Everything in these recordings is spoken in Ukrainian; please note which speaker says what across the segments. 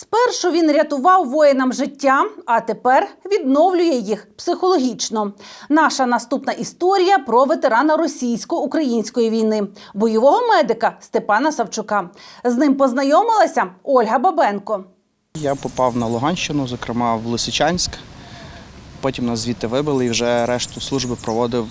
Speaker 1: Спершу він рятував воїнам життя, а тепер відновлює їх психологічно. Наша наступна історія про ветерана російсько-української війни, бойового медика Степана Савчука. З ним познайомилася Ольга Бабенко.
Speaker 2: Я попав на Луганщину, зокрема в Лисичанськ. Потім нас звідти вибили і вже решту служби проводив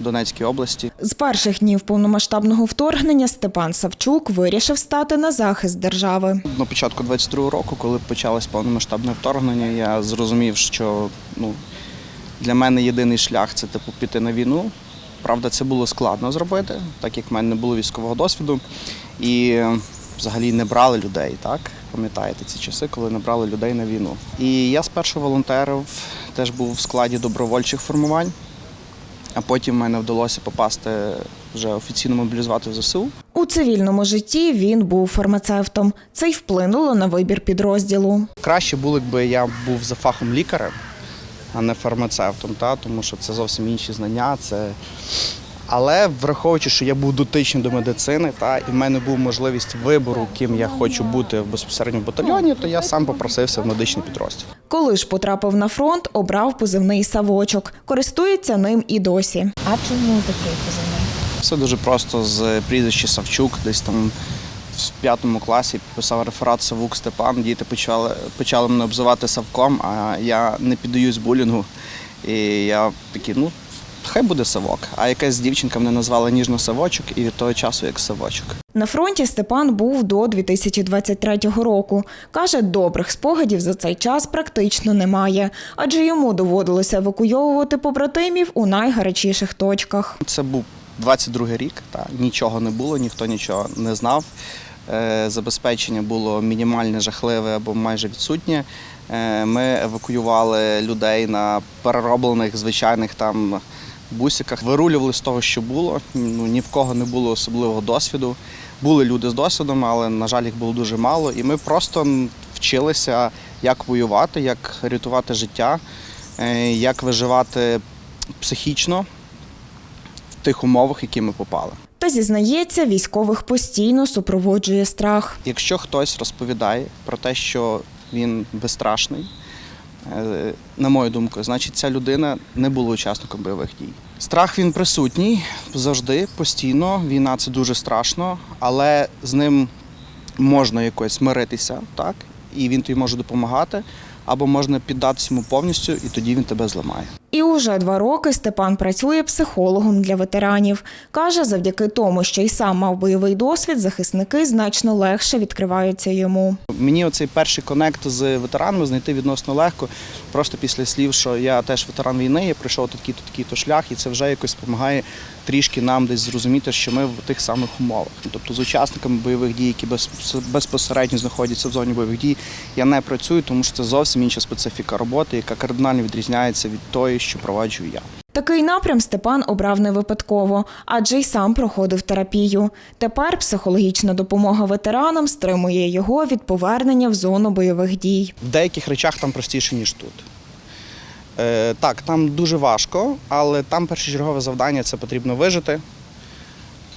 Speaker 2: в Донецькій області.
Speaker 3: З перших днів повномасштабного вторгнення Степан Савчук вирішив стати на захист держави.
Speaker 2: На початку 22-го року, коли почалось повномасштабне вторгнення, я зрозумів, що ну, для мене єдиний шлях це типу піти на війну. Правда, це було складно зробити, так як в мене не було військового досвіду. І взагалі не брали людей, так? Пам'ятаєте ці часи, коли не брали людей на війну. І я спершу волонтерив, теж був в складі добровольчих формувань, а потім мене вдалося попасти вже офіційно мобілізувати в ЗСУ.
Speaker 3: У цивільному житті він був фармацевтом. Це й вплинуло на вибір підрозділу.
Speaker 2: Краще було, якби я був за фахом лікарем, а не фармацевтом, та? тому що це зовсім інші знання. Це... Але враховуючи, що я був дотичний до медицини, та, і в мене була можливість вибору, ким я хочу бути в безпосередньо в батальйоні, то я сам попросився в медичний підрозділ.
Speaker 3: Коли ж потрапив на фронт, обрав позивний Савочок. Користується ним і досі.
Speaker 4: А чому такий позивний?
Speaker 2: Все дуже просто з прізвища Савчук, десь там в п'ятому класі писав реферат Савук Степан. Діти почали, почали мене обзивати Савком, а я не піддаюсь булінгу. І я такий, ну, хай буде Савок. А якась дівчинка мене назвала ніжно Савочок, і від того часу як Савочок.
Speaker 3: На фронті Степан був до 2023 року. Каже, добрих спогадів за цей час практично немає, адже йому доводилося евакуйовувати побратимів у найгарячіших точках.
Speaker 2: Це був 22 рік, та, нічого не було, ніхто нічого не знав. Е, Забезпечення було мінімальне, жахливе або майже відсутнє. Е, Ми евакуювали людей на перероблених звичайних там бусиках. Вирулювали з того, що було. Ну, ні в кого не було особливого досвіду. Були люди з досвідом, але, на жаль, їх було дуже мало. І ми просто вчилися, як воювати, як рятувати життя, е, як виживати психічно в тих умовах, які ми попали.
Speaker 3: Та зізнається, військових постійно супроводжує страх.
Speaker 2: Якщо хтось розповідає про те, що він безстрашний, на мою думку, значить ця людина не була учасником бойових дій. Страх він присутній завжди, постійно. Війна це дуже страшно, але з ним можна якось миритися, так? І він тобі може допомагати, або можна піддатися йому повністю, і тоді він тебе зламає.
Speaker 3: І уже два роки Степан працює психологом для ветеранів. Каже, завдяки тому, що й сам мав бойовий досвід, захисники значно легше відкриваються йому.
Speaker 2: Мені оцей перший конект з ветеранами знайти відносно легко. Просто після слів, що я теж ветеран війни, я пройшов такий-то такий-то шлях, і це вже якось допомагає трішки нам десь зрозуміти, що ми в тих самих умовах. Тобто з учасниками бойових дій, які без- безпосередньо знаходяться в зоні бойових дій, я не працюю, тому що це зовсім інша специфіка роботи, яка кардинально відрізняється від тої, що проваджую я.
Speaker 3: Такий напрям Степан обрав не випадково, адже й сам проходив терапію. Тепер психологічна допомога ветеранам стримує його від повернення в зону бойових дій.
Speaker 2: В деяких речах там простіше, ніж тут. Е, так, там дуже важко, але там першочергове завдання це потрібно вижити.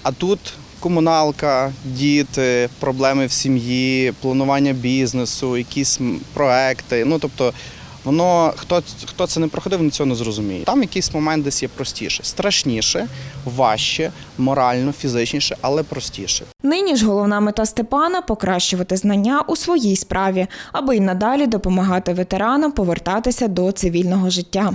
Speaker 2: А тут комуналка, діти, проблеми в сім'ї, планування бізнесу, якісь проекти. Ну тобто, воно хто, хто це не проходив, він цього не зрозуміє. Там якийсь момент десь є простіше, страшніше, важче, морально, фізичніше, але простіше.
Speaker 3: Нині ж головна мета Степана покращувати знання у своїй справі, аби й надалі допомагати ветеранам повертатися до цивільного життя.